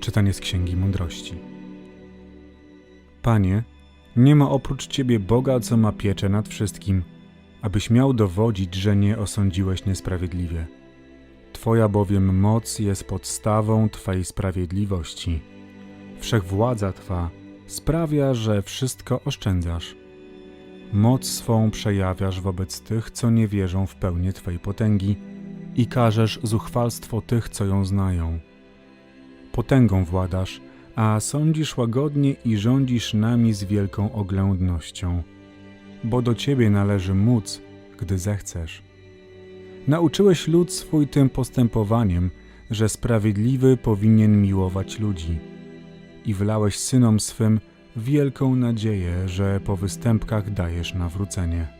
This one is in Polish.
Czytanie z Księgi Mądrości. Panie, nie ma oprócz Ciebie Boga, co ma pieczę nad wszystkim, abyś miał dowodzić, że nie osądziłeś niesprawiedliwie. Twoja bowiem moc jest podstawą Twej sprawiedliwości. Wszechwładza Twa sprawia, że wszystko oszczędzasz. Moc swą przejawiasz wobec tych, co nie wierzą w pełnię Twej potęgi i karzesz zuchwalstwo tych, co ją znają. Potęgą władasz, a sądzisz łagodnie i rządzisz nami z wielką oględnością, bo do Ciebie należy móc, gdy zechcesz. Nauczyłeś lud swój tym postępowaniem, że sprawiedliwy powinien miłować ludzi i wlałeś synom swym wielką nadzieję, że po występkach dajesz nawrócenie.